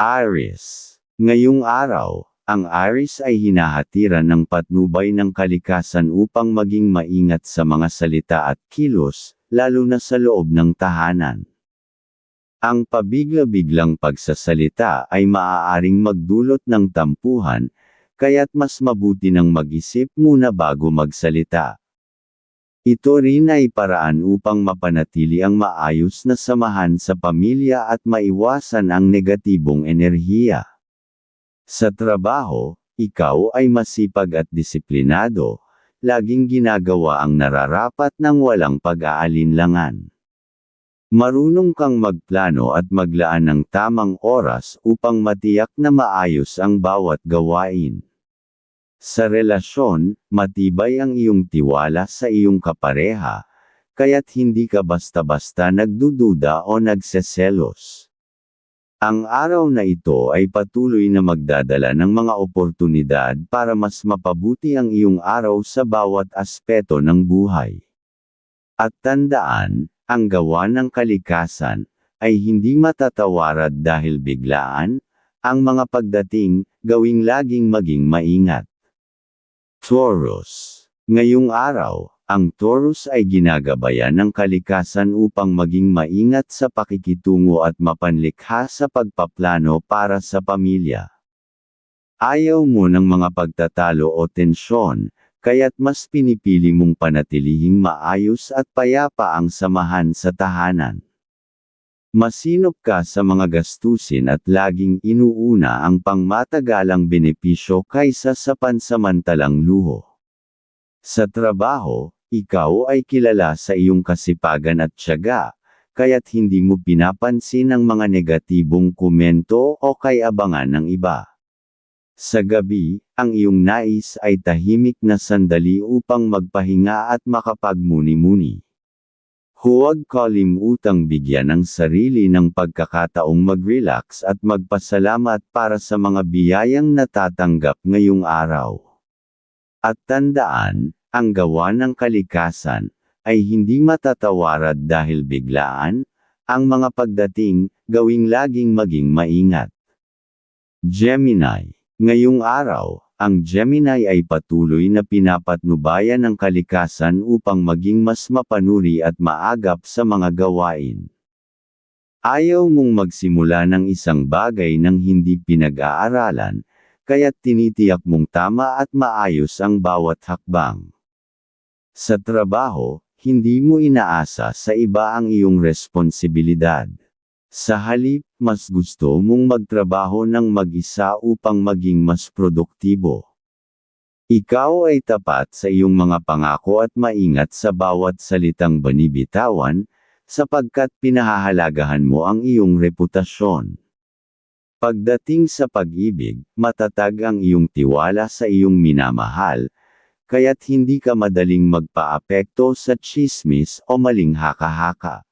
Aries. Ngayong araw, ang Aries ay hinahatiran ng patnubay ng kalikasan upang maging maingat sa mga salita at kilos, lalo na sa loob ng tahanan. Ang pabigla-biglang pagsasalita ay maaaring magdulot ng tampuhan, kaya't mas mabuti ng mag-isip muna bago magsalita. Ito rin ay paraan upang mapanatili ang maayos na samahan sa pamilya at maiwasan ang negatibong enerhiya. Sa trabaho, ikaw ay masipag at disiplinado, laging ginagawa ang nararapat ng walang pag-aalinlangan. Marunong kang magplano at maglaan ng tamang oras upang matiyak na maayos ang bawat gawain. Sa relasyon, matibay ang iyong tiwala sa iyong kapareha, kaya't hindi ka basta-basta nagdududa o nagseselos. Ang araw na ito ay patuloy na magdadala ng mga oportunidad para mas mapabuti ang iyong araw sa bawat aspeto ng buhay. At tandaan, ang gawa ng kalikasan, ay hindi matatawarad dahil biglaan, ang mga pagdating, gawing laging maging maingat. Taurus. Ngayong araw, ang Taurus ay ginagabayan ng kalikasan upang maging maingat sa pakikitungo at mapanlikha sa pagpaplano para sa pamilya. Ayaw mo ng mga pagtatalo o tensyon, kaya't mas pinipili mong panatilihing maayos at payapa ang samahan sa tahanan. Masinop ka sa mga gastusin at laging inuuna ang pangmatagalang benepisyo kaysa sa pansamantalang luho. Sa trabaho, ikaw ay kilala sa iyong kasipagan at tiyaga, kaya't hindi mo pinapansin ang mga negatibong komento o kayabangan ng iba. Sa gabi, ang iyong nais ay tahimik na sandali upang magpahinga at makapagmuni-muni. Huwag kalimutang bigyan ng sarili ng pagkakataong mag-relax at magpasalamat para sa mga biyayang natatanggap ngayong araw. At tandaan, ang gawa ng kalikasan, ay hindi matatawarad dahil biglaan, ang mga pagdating, gawing laging maging maingat. Gemini. Ngayong araw, ang Gemini ay patuloy na pinapatnubayan ng kalikasan upang maging mas mapanuri at maagap sa mga gawain. Ayaw mong magsimula ng isang bagay nang hindi pinag-aaralan, kaya't tinitiyak mong tama at maayos ang bawat hakbang. Sa trabaho, hindi mo inaasa sa iba ang iyong responsibilidad. Sa halip, mas gusto mong magtrabaho ng mag-isa upang maging mas produktibo. Ikaw ay tapat sa iyong mga pangako at maingat sa bawat salitang banibitawan, sapagkat pinahahalagahan mo ang iyong reputasyon. Pagdating sa pag-ibig, matatag ang iyong tiwala sa iyong minamahal, kaya't hindi ka madaling magpaapekto sa chismis o maling haka-haka.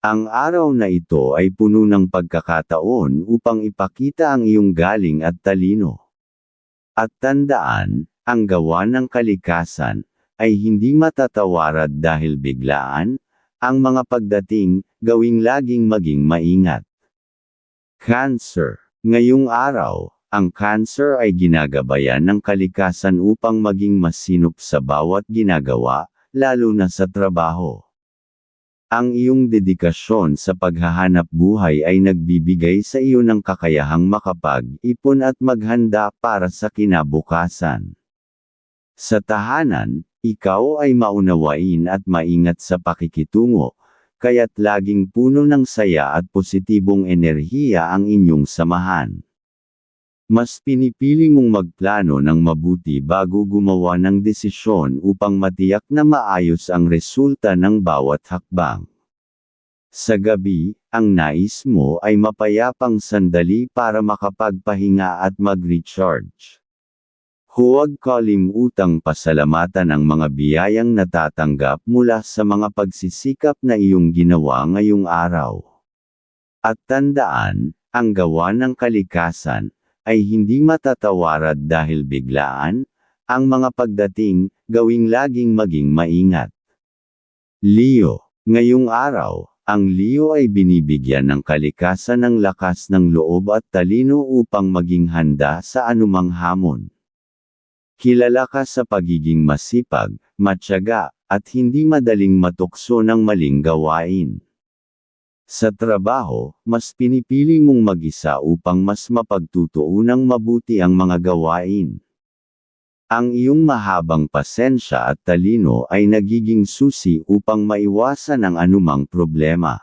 Ang araw na ito ay puno ng pagkakataon upang ipakita ang iyong galing at talino. At tandaan, ang gawa ng kalikasan, ay hindi matatawarad dahil biglaan, ang mga pagdating, gawing laging maging maingat. Cancer. Ngayong araw, ang cancer ay ginagabayan ng kalikasan upang maging masinop sa bawat ginagawa, lalo na sa trabaho. Ang iyong dedikasyon sa paghahanap buhay ay nagbibigay sa iyo ng kakayahang makapag-ipon at maghanda para sa kinabukasan. Sa tahanan, ikaw ay maunawain at maingat sa pakikitungo, kaya't laging puno ng saya at positibong enerhiya ang inyong samahan. Mas pinipili mong magplano ng mabuti bago gumawa ng desisyon upang matiyak na maayos ang resulta ng bawat hakbang. Sa gabi, ang nais mo ay mapayapang sandali para makapagpahinga at mag-recharge. Huwag kalimutang pasalamatan ang mga biyayang natatanggap mula sa mga pagsisikap na iyong ginawa ngayong araw. At tandaan, ang gawa ng kalikasan, ay hindi matatawarad dahil biglaan, ang mga pagdating, gawing laging maging maingat. Leo, ngayong araw, Ang Leo ay binibigyan ng kalikasan ng lakas ng loob at talino upang maging handa sa anumang hamon. Kilala ka sa pagiging masipag, matyaga, at hindi madaling matukso ng maling gawain. Sa trabaho, mas pinipili mong mag-isa upang mas mapagtutuunang mabuti ang mga gawain. Ang iyong mahabang pasensya at talino ay nagiging susi upang maiwasan ang anumang problema.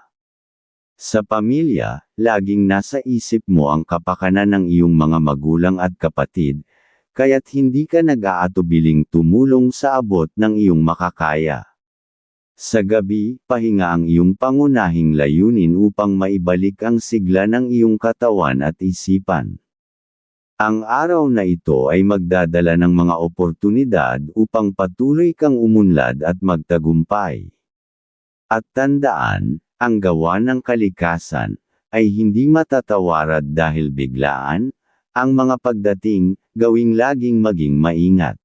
Sa pamilya, laging nasa isip mo ang kapakanan ng iyong mga magulang at kapatid, kaya't hindi ka nag-aatubiling tumulong sa abot ng iyong makakaya. Sa gabi, pahinga ang iyong pangunahing layunin upang maibalik ang sigla ng iyong katawan at isipan. Ang araw na ito ay magdadala ng mga oportunidad upang patuloy kang umunlad at magtagumpay. At tandaan, ang gawa ng kalikasan ay hindi matatawarad dahil biglaan, ang mga pagdating, gawing laging maging maingat.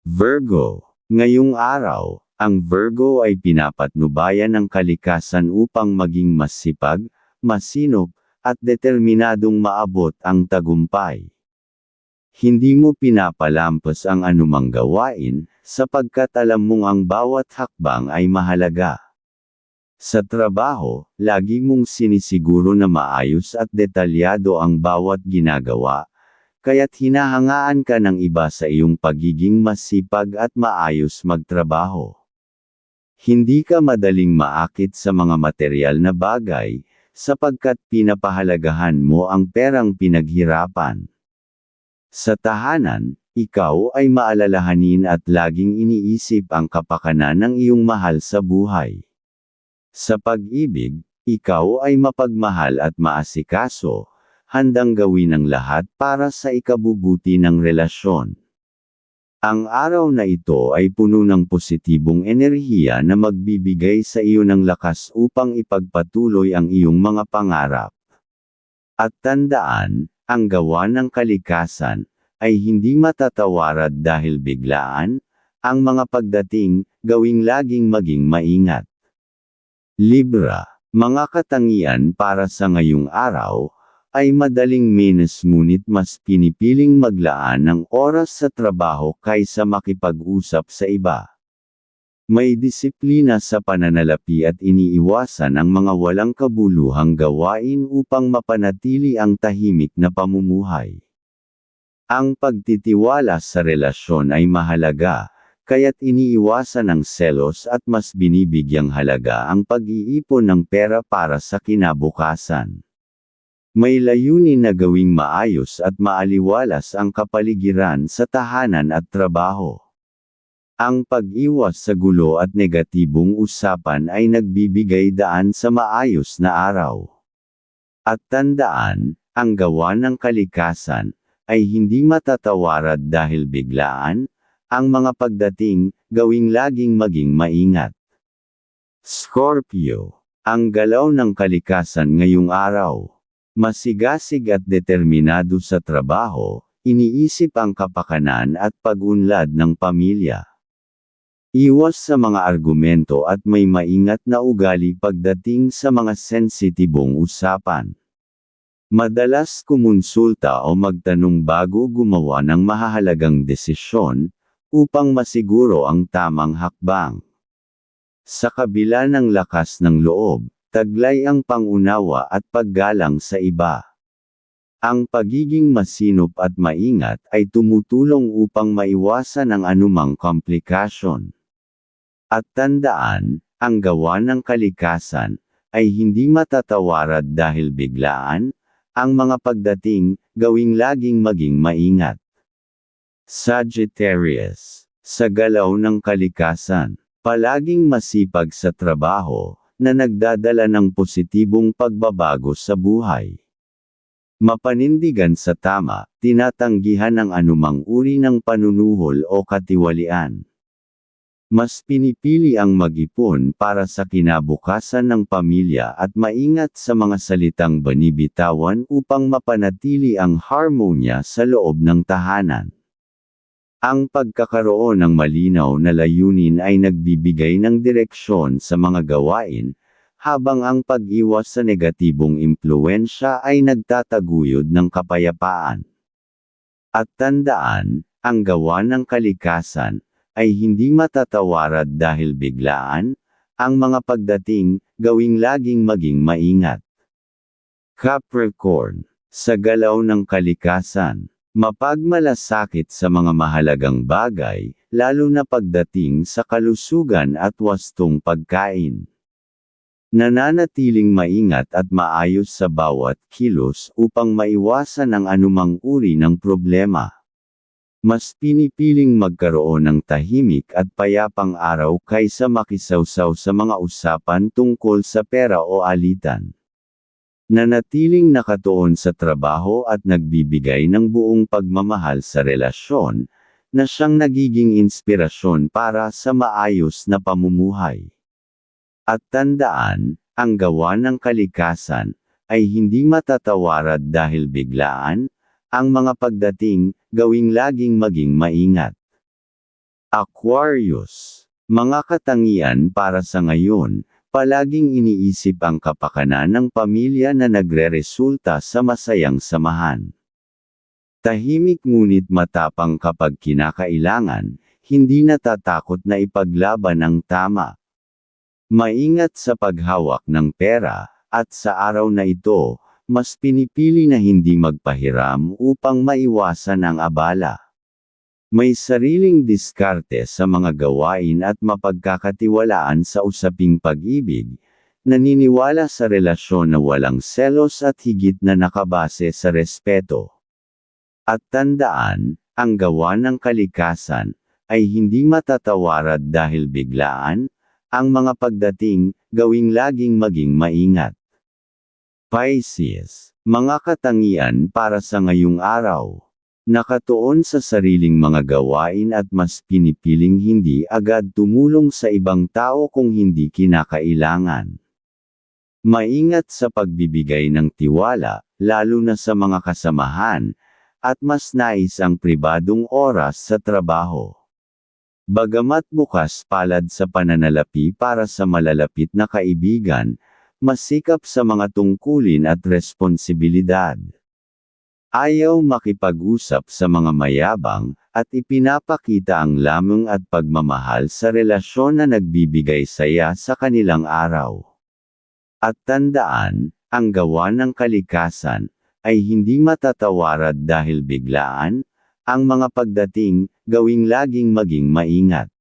Virgo, ngayong araw, ang Virgo ay pinapatnubayan ng kalikasan upang maging masipag, masinop, at determinadong maabot ang tagumpay. Hindi mo pinapalampas ang anumang gawain, sapagkat alam mong ang bawat hakbang ay mahalaga. Sa trabaho, lagi mong sinisiguro na maayos at detalyado ang bawat ginagawa, kaya't hinahangaan ka ng iba sa iyong pagiging masipag at maayos magtrabaho. Hindi ka madaling maakit sa mga material na bagay, sapagkat pinapahalagahan mo ang perang pinaghirapan. Sa tahanan, ikaw ay maalalahanin at laging iniisip ang kapakanan ng iyong mahal sa buhay. Sa pag-ibig, ikaw ay mapagmahal at maasikaso, handang gawin ang lahat para sa ikabubuti ng relasyon. Ang araw na ito ay puno ng positibong enerhiya na magbibigay sa iyo ng lakas upang ipagpatuloy ang iyong mga pangarap. At tandaan, ang gawa ng kalikasan ay hindi matatawarad dahil biglaan, ang mga pagdating, gawing laging maging maingat. Libra, mga katangian para sa ngayong araw, ay madaling menos ngunit mas pinipiling maglaan ng oras sa trabaho kaysa makipag-usap sa iba. May disiplina sa pananalapi at iniiwasan ang mga walang kabuluhang gawain upang mapanatili ang tahimik na pamumuhay. Ang pagtitiwala sa relasyon ay mahalaga, kaya't iniiwasan ang selos at mas binibigyang halaga ang pag-iipon ng pera para sa kinabukasan. May layunin na gawing maayos at maaliwalas ang kapaligiran sa tahanan at trabaho. Ang pag-iwas sa gulo at negatibong usapan ay nagbibigay daan sa maayos na araw. At tandaan, ang gawa ng kalikasan, ay hindi matatawarad dahil biglaan, ang mga pagdating, gawing laging maging maingat. Scorpio, ang galaw ng kalikasan ngayong araw. Masigasig at determinado sa trabaho, iniisip ang kapakanan at pag-unlad ng pamilya. Iwas sa mga argumento at may maingat na ugali pagdating sa mga sensitibong usapan. Madalas kumonsulta o magtanong bago gumawa ng mahahalagang desisyon, upang masiguro ang tamang hakbang. Sa kabila ng lakas ng loob, Taglay ang pangunawa at paggalang sa iba. Ang pagiging masinop at maingat ay tumutulong upang maiwasan ang anumang komplikasyon. At tandaan, ang gawa ng kalikasan ay hindi matatawarad dahil biglaan, ang mga pagdating, gawing laging maging maingat. Sagittarius, sa galaw ng kalikasan, palaging masipag sa trabaho, na nagdadala ng positibong pagbabago sa buhay. Mapanindigan sa tama, tinatanggihan ang anumang uri ng panunuhol o katiwalian. Mas pinipili ang mag-ipon para sa kinabukasan ng pamilya at maingat sa mga salitang banibitawan upang mapanatili ang harmonya sa loob ng tahanan. Ang pagkakaroon ng malinaw na layunin ay nagbibigay ng direksyon sa mga gawain, habang ang pag-iwas sa negatibong impluensya ay nagtataguyod ng kapayapaan. At tandaan, ang gawa ng kalikasan, ay hindi matatawarad dahil biglaan, ang mga pagdating, gawing laging maging maingat. Capricorn, sa galaw ng kalikasan, mapagmalasakit sa mga mahalagang bagay, lalo na pagdating sa kalusugan at wastong pagkain. Nananatiling maingat at maayos sa bawat kilos upang maiwasan ang anumang uri ng problema. Mas pinipiling magkaroon ng tahimik at payapang araw kaysa makisawsaw sa mga usapan tungkol sa pera o alitan. Nanatiling nakatuon sa trabaho at nagbibigay ng buong pagmamahal sa relasyon, na siyang nagiging inspirasyon para sa maayos na pamumuhay. At tandaan, ang gawa ng kalikasan, ay hindi matatawarad dahil biglaan, ang mga pagdating, gawing laging maging maingat. Aquarius. Mga katangian para sa ngayon, palaging iniisip ang kapakanan ng pamilya na nagre-resulta sa masayang samahan. Tahimik ngunit matapang kapag kinakailangan, hindi natatakot na ipaglaban ang tama. Maingat sa paghawak ng pera, at sa araw na ito, mas pinipili na hindi magpahiram upang maiwasan ang abala. May sariling diskarte sa mga gawain at mapagkakatiwalaan sa usaping pag-ibig, naniniwala sa relasyon na walang selos at higit na nakabase sa respeto. At tandaan, ang gawa ng kalikasan, ay hindi matatawarad dahil biglaan, ang mga pagdating, gawing laging maging maingat. Pisces, mga katangian para sa ngayong araw. Nakatuon sa sariling mga gawain at mas pinipiling hindi agad tumulong sa ibang tao kung hindi kinakailangan. Maingat sa pagbibigay ng tiwala, lalo na sa mga kasamahan, at mas nais ang pribadong oras sa trabaho. Bagamat bukas palad sa pananalapi para sa malalapit na kaibigan, masikap sa mga tungkulin at responsibilidad. Ayaw makipag-usap sa mga mayabang, at ipinapakita ang lamang at pagmamahal sa relasyon na nagbibigay saya sa kanilang araw. At tandaan, ang gawa ng kalikasan, ay hindi matatawarad dahil biglaan, ang mga pagdating, gawing laging maging maingat.